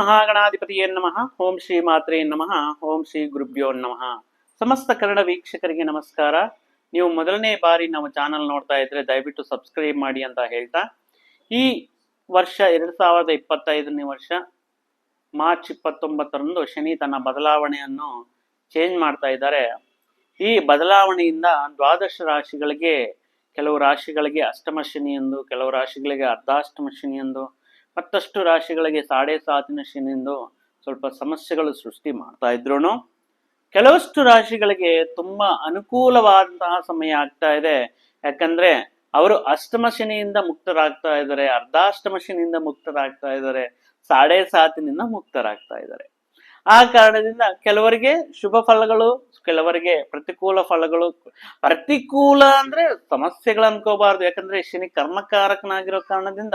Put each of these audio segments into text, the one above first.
ಮಹಾಗಣಾಧಿಪತಿಯೇ ನಮಃ. ಓಂ ಶ್ರೀ ಮಾತ್ರೇ ನಮಃ. ಓಂ ಶ್ರೀ ಗುರುಭ್ಯೋ ನಮಃ. ಸಮಸ್ತ ಕನ್ನಡ ವೀಕ್ಷಕರಿಗೆ ನಮಸ್ಕಾರ. ನೀವು ಮೊದಲನೇ ಬಾರಿ ನಮ್ಮ ಚಾನಲ್ ನೋಡ್ತಾ ಇದ್ರೆ ದಯವಿಟ್ಟು ಸಬ್ಸ್ಕ್ರೈಬ್ ಮಾಡಿ ಅಂತ ಹೇಳ್ತಾ. ಈ ವರ್ಷ ಎರಡ್ ಸಾವಿರದ ಇಪ್ಪತ್ತೈದನೇ ವರ್ಷ ಮಾರ್ಚ್ ಇಪ್ಪತ್ತೊಂಬತ್ತರಂದು ಶನಿ ತನ್ನ ಬದಲಾವಣೆಯನ್ನು ಚೇಂಜ್ ಮಾಡ್ತಾ ಇದ್ದಾರೆ. ಈ ಬದಲಾವಣೆಯಿಂದ ದ್ವಾದಶ ರಾಶಿಗಳಿಗೆ, ಕೆಲವು ರಾಶಿಗಳಿಗೆ ಅಷ್ಟಮ ಶನಿ ಎಂದು, ಕೆಲವು ರಾಶಿಗಳಿಗೆ ಅರ್ಧಾಷ್ಟಮ ಶನಿ ಎಂದು ಮತ್ತಷ್ಟು ರಾಶಿಗಳಿಗೆ ಸಾಡೆ ಸಾತಿನ ಶನಿಯಿಂದ ಸ್ವಲ್ಪ ಸಮಸ್ಯೆಗಳು ಸೃಷ್ಟಿ ಮಾಡ್ತಾ ಇದ್ರು ಕೆಲವಷ್ಟು ರಾಶಿಗಳಿಗೆ ತುಂಬಾ ಅನುಕೂಲವಾದಂತಹ ಸಮಯ ಆಗ್ತಾ ಇದೆ. ಯಾಕಂದ್ರೆ ಅವರು ಅಷ್ಟಮ ಶನಿಯಿಂದ ಮುಕ್ತರಾಗ್ತಾ ಇದ್ದಾರೆ, ಅರ್ಧಾಷ್ಟಮ ಶನಿಯಿಂದ ಮುಕ್ತರಾಗ್ತಾ ಇದ್ದಾರೆ, ಸಾಡೆ ಸಾತಿನಿಂದ ಮುಕ್ತರಾಗ್ತಾ ಇದ್ದಾರೆ. ಆ ಕಾರಣದಿಂದ ಕೆಲವರಿಗೆ ಶುಭ ಫಲಗಳು, ಕೆಲವರಿಗೆ ಪ್ರತಿಕೂಲ ಫಲಗಳು, ಪ್ರತಿಕೂಲ ಅಂದ್ರೆ ಸಮಸ್ಯೆಗಳು ಅನ್ಕೋಬಾರ್ದು. ಯಾಕಂದ್ರೆ ಶನಿ ಕರ್ಮಕಾರಕನಾಗಿರೋ ಕಾರಣದಿಂದ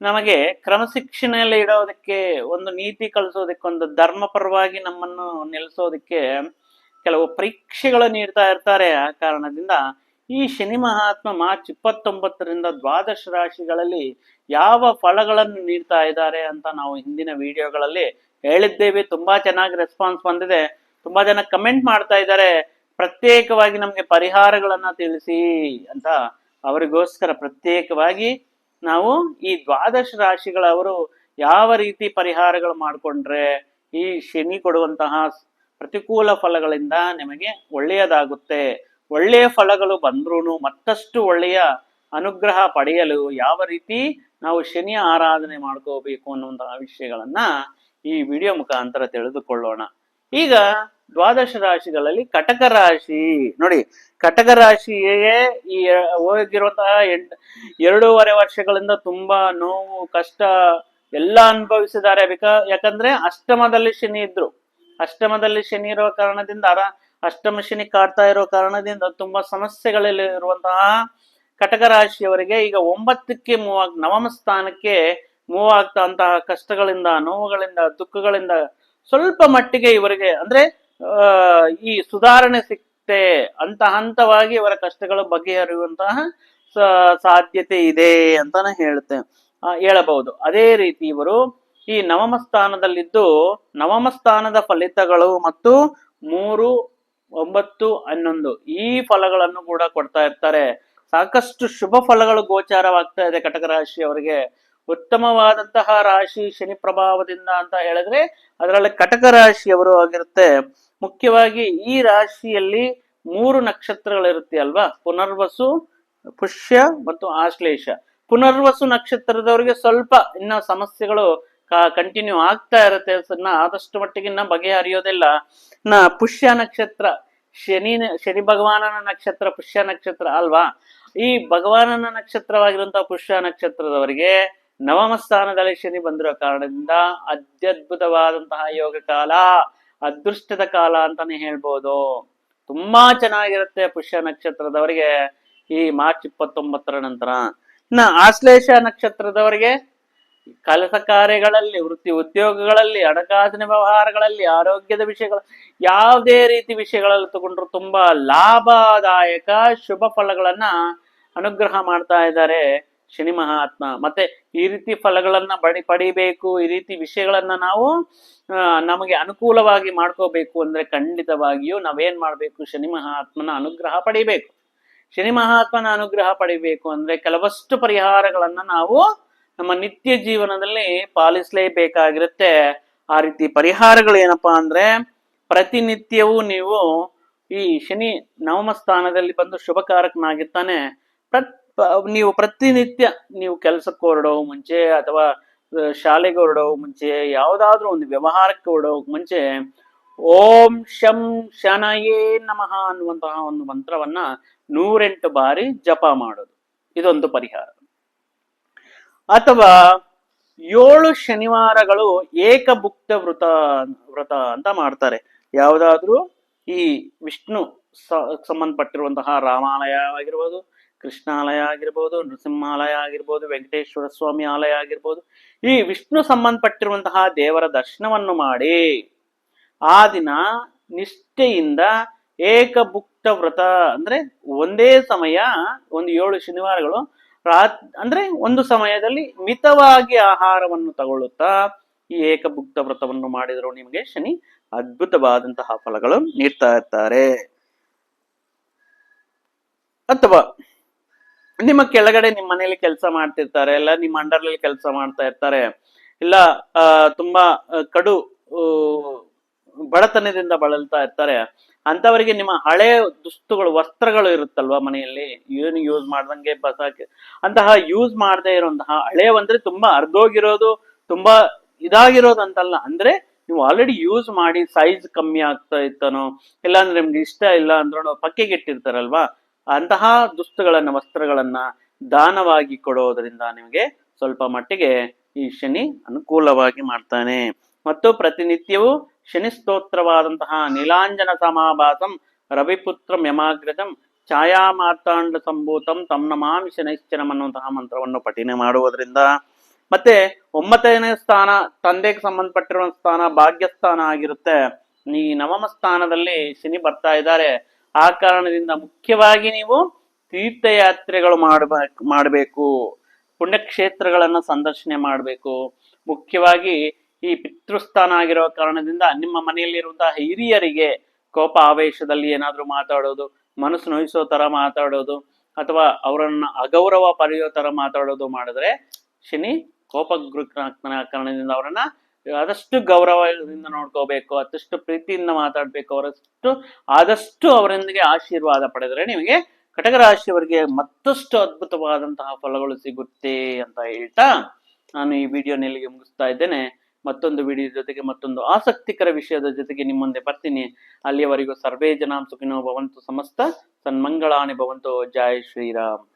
ನಮಗೆ ಕ್ರಮಶಿಕ್ಷಣೆಯಲ್ಲಿ ಇಡೋದಕ್ಕೆ ಒಂದು ನೀತಿ ಕಲಿಸೋದಕ್ಕೆ ಒಂದು ಧರ್ಮಪರವಾಗಿ ನಮ್ಮನ್ನು ನಿಲ್ಲಿಸೋದಕ್ಕೆ ಕೆಲವು ಪರೀಕ್ಷೆಗಳು ನೀಡ್ತಾ ಇರ್ತಾರೆ. ಆ ಕಾರಣದಿಂದ ಈ ಶನಿ ಮಹಾತ್ಮ ಮಾರ್ಚ್ ಇಪ್ಪತ್ತೊಂಬತ್ತರಿಂದ ದ್ವಾದಶ ರಾಶಿಗಳಲ್ಲಿ ಯಾವ ಫಲಗಳನ್ನು ನೀಡ್ತಾ ಇದ್ದಾರೆ ಅಂತ ನಾವು ಹಿಂದಿನ ವಿಡಿಯೋಗಳಲ್ಲಿ ಹೇಳಿದ್ದೇವೆ. ತುಂಬಾ ಚೆನ್ನಾಗಿ ರೆಸ್ಪಾನ್ಸ್ ಬಂದಿದೆ. ತುಂಬಾ ಜನ ಕಮೆಂಟ್ ಮಾಡ್ತಾ ಇದ್ದಾರೆ. ಪ್ರತ್ಯೇಕವಾಗಿ ನಮಗೆ ಪರಿಹಾರಗಳನ್ನ ತಿಳಿಸಿ ಅಂತ ಅವರಿಗೋಸ್ಕರ ಪ್ರತ್ಯೇಕವಾಗಿ ನಾವು ಈ ದ್ವಾದಶ ರಾಶಿಗಳವರು ಯಾವ ರೀತಿ ಪರಿಹಾರಗಳು ಮಾಡಿಕೊಂಡ್ರೆ ಈ ಶನಿ ಕೊಡುವಂತಹ ಪ್ರತಿಕೂಲ ಫಲಗಳಿಂದ ನಿಮಗೆ ಒಳ್ಳೆಯದಾಗುತ್ತೆ. ಒಳ್ಳೆಯ ಫಲಗಳು ಬಂದ್ರೂ ಮತ್ತಷ್ಟು ಒಳ್ಳೆಯ ಅನುಗ್ರಹ ಪಡೆಯಲು ಯಾವ ರೀತಿ ನಾವು ಶನಿಯ ಆರಾಧನೆ ಮಾಡ್ಕೋಬೇಕು ಅನ್ನುವಂತಹ ವಿಷಯಗಳನ್ನ ಈ ವಿಡಿಯೋ ಮುಖಾಂತರ ತಿಳಿದುಕೊಳ್ಳೋಣ. ಈಗ ದ್ವಾದಶ ರಾಶಿಗಳಲ್ಲಿ ಕಟಕ ರಾಶಿ. ನೋಡಿ, ಕಟಕ ರಾಶಿಯೇ ಈ ಹೋಗಿರುವಂತಹ ಎಂಟ್, ಎರಡೂವರೆ ವರ್ಷಗಳಿಂದ ತುಂಬಾ ನೋವು, ಕಷ್ಟ ಎಲ್ಲ ಅನುಭವಿಸಿದ್ದಾರೆ ಬಿಕಾ, ಯಾಕಂದ್ರೆ ಅಷ್ಟಮದಲ್ಲಿ ಶನಿ ಇದ್ರು. ಅಷ್ಟಮದಲ್ಲಿ ಶನಿ ಇರುವ ಕಾರಣದಿಂದ ಅರ, ಅಷ್ಟಮ ಶನಿ ಕಾಡ್ತಾ ಇರೋ ಕಾರಣದಿಂದ ತುಂಬಾ ಸಮಸ್ಯೆಗಳಲ್ಲಿ ಇರುವಂತಹ ಕಟಕ ರಾಶಿಯವರಿಗೆ ಈಗ ಒಂಬತ್ತಕ್ಕೆ ಮೂವ್ ನವಮ ಸ್ಥಾನಕ್ಕೆ ಮೂವ್ ಆಗ್ತಾ ಅಂತಹ ಕಷ್ಟಗಳಿಂದ, ನೋವುಗಳಿಂದ, ದುಃಖಗಳಿಂದ ಸ್ವಲ್ಪ ಮಟ್ಟಿಗೆ ಇವರಿಗೆ, ಅಂದ್ರೆ ಈ ಸುಧಾರಣೆ ಸಿಕ್ತೆ ಅಂತ ಹಂತವಾಗಿ ಇವರ ಕಷ್ಟಗಳು ಬಗೆಹರಿಯುವಂತಹ ಸಾಧ್ಯತೆ ಇದೆ ಅಂತಾನೆ ಹೇಳುತ್ತೆ ಹೇಳಬಹುದು. ಅದೇ ರೀತಿ ಇವರು ಈ ನವಮ ಸ್ಥಾನದಲ್ಲಿದ್ದು, ನವಮ ಸ್ಥಾನದ ಫಲಿತಗಳು ಮತ್ತು ಮೂರು, ಒಂಬತ್ತು, ಹನ್ನೊಂದು, ಈ ಫಲಗಳನ್ನು ಕೂಡ ಕೊಡ್ತಾ ಇರ್ತಾರೆ. ಸಾಕಷ್ಟು ಶುಭ ಫಲಗಳು ಗೋಚಾರವಾಗ್ತಾ ಇದೆ ಕಟಕ ರಾಶಿಯವರಿಗೆ ಉತ್ತಮವಾದಂತಹ ರಾಶಿ ಶನಿ ಪ್ರಭಾವದಿಂದ ಅಂತ ಹೇಳಿದ್ರೆ, ಅದರಲ್ಲಿ ಕಟಕ ರಾಶಿಯವರು ಆಗಿರುತ್ತೆ. ಮುಖ್ಯವಾಗಿ ಈ ರಾಶಿಯಲ್ಲಿ ಮೂರು ನಕ್ಷತ್ರಗಳಿರುತ್ತೆ ಅಲ್ವಾ? ಪುನರ್ವಸು, ಪುಷ್ಯ ಮತ್ತು ಆಶ್ಲೇಷ. ಪುನರ್ವಸು ನಕ್ಷತ್ರದವರಿಗೆ ಸ್ವಲ್ಪ ಇನ್ನ ಸಮಸ್ಯೆಗಳು ಕಂಟಿನ್ಯೂ ಆಗ್ತಾ ಇರುತ್ತೆ. ಆದಷ್ಟು ಮಟ್ಟಿಗೆ ಇನ್ನ ಬಗೆಹರಿಯೋದಿಲ್ಲ. ನ ಪುಷ್ಯ ನಕ್ಷತ್ರ, ಶನಿ ಶನಿ ಭಗವಾನನ ನಕ್ಷತ್ರ ಪುಷ್ಯ ನಕ್ಷತ್ರ ಅಲ್ವಾ? ಈ ಭಗವಾನನ ನಕ್ಷತ್ರವಾಗಿರುವಂತಹ ಪುಷ್ಯ ನಕ್ಷತ್ರದವರಿಗೆ ನವಮ ಸ್ಥಾನದಲ್ಲಿ ಶನಿ ಬಂದಿರೋ ಕಾರಣದಿಂದ ಅತ್ಯದ್ಭುತವಾದಂತಹ ಯೋಗ ಕಾಲ, ಅದೃಷ್ಟದ ಕಾಲ ಅಂತಾನೆ ಹೇಳ್ಬೋದು. ತುಂಬಾ ಚೆನ್ನಾಗಿರುತ್ತೆ ಪುಷ್ಯ ನಕ್ಷತ್ರದವರಿಗೆ ಈ ಮಾರ್ಚ್ ಇಪ್ಪತ್ತೊಂಬತ್ತರ ನಂತರ. ಇನ್ನ ಆಶ್ಲೇಷ ನಕ್ಷತ್ರದವರಿಗೆ ಕೆಲಸ ಕಾರ್ಯಗಳಲ್ಲಿ, ವೃತ್ತಿ ಉದ್ಯೋಗಗಳಲ್ಲಿ, ಹಣಕಾಸಿನ ವ್ಯವಹಾರಗಳಲ್ಲಿ, ಆರೋಗ್ಯದ ವಿಷಯಗಳು, ಯಾವುದೇ ರೀತಿ ವಿಷಯಗಳಲ್ಲಿ ತಗೊಂಡ್ರು ತುಂಬಾ ಲಾಭದಾಯಕ ಶುಭ ಫಲಗಳನ್ನ ಅನುಗ್ರಹ ಮಾಡ್ತಾ ಇದ್ದಾರೆ. ಶನಿ ಮಹಾತ್ಮ. ಮತ್ತೆ ಈ ರೀತಿ ಫಲಗಳನ್ನ ಬಡಿ ಪಡಿಬೇಕು, ಈ ರೀತಿ ವಿಷಯಗಳನ್ನ ನಾವು ನಮಗೆ ಅನುಕೂಲವಾಗಿ ಮಾಡ್ಕೋಬೇಕು ಅಂದ್ರೆ ಖಂಡಿತವಾಗಿಯೂ ನಾವೇನ್ ಮಾಡ್ಬೇಕು? ಶನಿ ಮಹಾತ್ಮನ ಅನುಗ್ರಹ ಪಡಿಬೇಕು. ಶನಿ ಮಹಾತ್ಮನ ಅನುಗ್ರಹ ಪಡಿಬೇಕು ಅಂದ್ರೆ ಕೆಲವಷ್ಟು ಪರಿಹಾರಗಳನ್ನ ನಾವು ನಮ್ಮ ನಿತ್ಯ ಜೀವನದಲ್ಲಿ ಪಾಲಿಸಲೇಬೇಕಾಗಿರುತ್ತೆ. ಆ ರೀತಿ ಪರಿಹಾರಗಳು ಏನಪ್ಪಾ ಅಂದ್ರೆ ಪ್ರತಿನಿತ್ಯವೂ ನೀವು ಈ ಶನಿ ನವಮ ಸ್ಥಾನದಲ್ಲಿ ಬಂದು ಶುಭಕಾರಕನಾಗಿರ್ತಾನೆ. ಪ್ರತ್ ನೀವು ಪ್ರತಿನಿತ್ಯ ನೀವು ಕೆಲಸಕ್ಕೆ ಹೊರಡೋ ಮುಂಚೆ ಅಥವಾ ಶಾಲೆಗೆ ಹೊರಡೋ ಮುಂಚೆ ಯಾವುದಾದ್ರೂ ಒಂದು ವ್ಯವಹಾರಕ್ಕೆ ಹೊರಡೋ ಮುಂಚೆ ಓಂ ಶಂ ಶನಯೇ ನಮಃ ಅನ್ನುವಂತಹ ಒಂದು ಮಂತ್ರವನ್ನ ನೂರೆಂಟು ಬಾರಿ ಜಪ ಮಾಡೋದು. ಇದೊಂದು ಪರಿಹಾರ. ಅಥವಾ ಏಳು ಶನಿವಾರಗಳು ಏಕಭುಕ್ತ ವೃತ ವ್ರತ ಅಂತ ಮಾಡ್ತಾರೆ. ಯಾವುದಾದ್ರೂ ಈ ವಿಷ್ಣು ಸಂಬಂಧಪಟ್ಟಿರುವಂತಹ ರಾಮಾಲಯ ಆಗಿರ್ಬೋದು ಕೃಷ್ಣಾಲಯ ಆಗಿರ್ಬೋದು ನೃಸಿಂಹಾಲಯ ಆಗಿರ್ಬೋದು ವೆಂಕಟೇಶ್ವರ ಸ್ವಾಮಿ ಆಲಯ ಆಗಿರ್ಬೋದು ಈ ವಿಷ್ಣು ಸಂಬಂಧಪಟ್ಟಿರುವಂತಹ ದೇವರ ದರ್ಶನವನ್ನು ಮಾಡಿ, ಆ ದಿನ ನಿಷ್ಠೆಯಿಂದ ಏಕಭುಕ್ತ ವ್ರತ, ಅಂದ್ರೆ ಒಂದೇ ಸಮಯ, ಒಂದು ಏಳು ಶನಿವಾರಗಳು, ರಾತ್, ಅಂದ್ರೆ ಒಂದು ಸಮಯದಲ್ಲಿ ಮಿತವಾಗಿ ಆಹಾರವನ್ನು ತಗೊಳ್ಳುತ್ತಾ ಈ ಏಕಭುಕ್ತ ವ್ರತವನ್ನು ಮಾಡಿದರೂ. ನಿಮಗೆ ಶನಿ ಅದ್ಭುತವಾದಂತಹ ಫಲಗಳು ನೀಡ್ತಾ ಇರ್ತಾರೆ. ಅಥವಾ ನಿಮ್ಮ ಕೆಳಗಡೆ ನಿಮ್ಮ ಮನೆಯಲ್ಲಿ ಕೆಲಸ ಮಾಡ್ತಿರ್ತಾರೆ, ಇಲ್ಲ ನಿಮ್ಮ ಅಂಡರ್ಲಿ ಕೆಲಸ ಮಾಡ್ತಾ ಇರ್ತಾರೆ, ಇಲ್ಲ ತುಂಬಾ ಕಡು ಬಡತನದಿಂದ ಬಳಲ್ತಾ ಇರ್ತಾರೆ ಅಂತವರಿಗೆ ನಿಮ್ಮ ಹಳೆ ದುಸ್ತುಗಳು, ವಸ್ತ್ರಗಳು ಇರುತ್ತಲ್ವಾ ಮನೆಯಲ್ಲಿ? ಏನು ಯೂಸ್ ಮಾಡ್ದಂಗೆ ಬಸಾಕಿ, ಅಂತಹ ಯೂಸ್ ಮಾಡದೇ ಇರುವಂತಹ ಹಳೆ ಅಂದ್ರೆ ತುಂಬಾ ಅರ್ಧೋಗಿರೋದು, ತುಂಬಾ ಇದಾಗಿರೋದು ಅಂತಲ್ಲ, ಅಂದ್ರೆ ನೀವು ಆಲ್ರೆಡಿ ಯೂಸ್ ಮಾಡಿ ಸೈಜ್ ಕಮ್ಮಿ ಆಗ್ತಾ ಇತ್ತನೋ ಇಲ್ಲಾಂದ್ರೆ ನಿಮ್ಗೆ ಇಷ್ಟ ಇಲ್ಲ ಅಂದ್ರೂ ಪಕ್ಕೆಗೆ ಇಟ್ಟಿರ್ತಾರಲ್ವಾ ಅಂತಹ ದುಸ್ತುಗಳನ್ನ, ವಸ್ತ್ರಗಳನ್ನ ದಾನವಾಗಿ ಕೊಡೋದ್ರಿಂದ ನಿಮಗೆ ಸ್ವಲ್ಪ ಮಟ್ಟಿಗೆ ಈ ಶನಿ ಅನುಕೂಲವಾಗಿ ಮಾಡ್ತಾನೆ. ಮತ್ತು ಪ್ರತಿನಿತ್ಯವೂ ಶನಿ ಸ್ತೋತ್ರವಾದಂತಹ ನೀಲಾಂಜನ ಸಮಾಭಾಸಂ, ರವಿಪುತ್ರಂ ಯಮಾಗ್ರಜಂ ಛಾಯಾ ಮಾತಾಂಡ ಸಂಭೂತಂ ತಮ್ಮ ನಮಾಮಿ ಶನೈಶ್ಚರಂ ಅನ್ನುವಂತಹ ಮಂತ್ರವನ್ನು ಪಠಿಣೆ ಮಾಡುವುದರಿಂದ. ಮತ್ತೆ ಒಂಬತ್ತನೇ ಸ್ಥಾನ ತಂದೆಗೆ ಸಂಬಂಧಪಟ್ಟಿರುವ ಸ್ಥಾನ ಭಾಗ್ಯಸ್ಥಾನ ಆಗಿರುತ್ತೆ. ಈ ನವಮ ಸ್ಥಾನದಲ್ಲಿ ಶನಿ ಬರ್ತಾ ಇದ್ದಾರೆ. ಆ ಕಾರಣದಿಂದ ಮುಖ್ಯವಾಗಿ ನೀವು ತೀರ್ಥಯಾತ್ರೆಗಳು ಮಾಡಬೇಕು ಮಾಡಬೇಕು. ಪುಣ್ಯಕ್ಷೇತ್ರಗಳನ್ನ ಸಂದರ್ಶನೆ ಮಾಡಬೇಕು. ಮುಖ್ಯವಾಗಿ ಈ ಪಿತೃಸ್ಥಾನ ಆಗಿರೋ ಕಾರಣದಿಂದ ನಿಮ್ಮ ಮನೆಯಲ್ಲಿರುವಂತಹ ಹಿರಿಯರಿಗೆ ಕೋಪ ಆವೇಶದಲ್ಲಿ ಏನಾದ್ರೂ ಮಾತಾಡೋದು, ಮನಸ್ಸು ನೋಯಿಸೋ ತರ ಮಾತಾಡೋದು, ಅಥವಾ ಅವರನ್ನ ಅಗೌರವ ಪಡೆಯೋ ತರ ಮಾತಾಡೋದು ಮಾಡಿದ್ರೆ ಶನಿ ಕೋಪಗೃಹ ಕಾರಣದಿಂದ ಅವರನ್ನ ಆದಷ್ಟು ಗೌರವದಿಂದ ನೋಡ್ಕೋಬೇಕು, ಆದಷ್ಟು ಪ್ರೀತಿಯಿಂದ ಮಾತಾಡ್ಬೇಕು, ಅವರಷ್ಟು, ಆದಷ್ಟು ಅವರೊಂದಿಗೆ ಆಶೀರ್ವಾದ ಪಡೆದರೆ ನಿಮಗೆ ಕಟಕ ರಾಶಿಯವರಿಗೆ ಮತ್ತಷ್ಟು ಅದ್ಭುತವಾದಂತಹ ಫಲಗಳು ಸಿಗುತ್ತೆ ಅಂತ ಹೇಳ್ತಾ ನಾನು ಈ ವಿಡಿಯೋನ ಇಲ್ಲಿಗೆ ಮುಗಿಸ್ತಾ ಇದ್ದೇನೆ. ಮತ್ತೊಂದು ವಿಡಿಯೋ ಜೊತೆಗೆ ಮತ್ತೊಂದು ಆಸಕ್ತಿಕರ ವಿಷಯದ ಜೊತೆಗೆ ನಿಮ್ಮ ಮುಂದೆ ಬರ್ತೀನಿ. ಅಲ್ಲಿಯವರೆಗೂ ಸರ್ವೇ ಜನಾಂ ಸುಖಿನೋ ಭವಂತು ಸಮಸ್ತ. ಸನ್ಮಂಗಳಾನಿ ಭವಂತು. ಜಯ ಶ್ರೀರಾಮ್.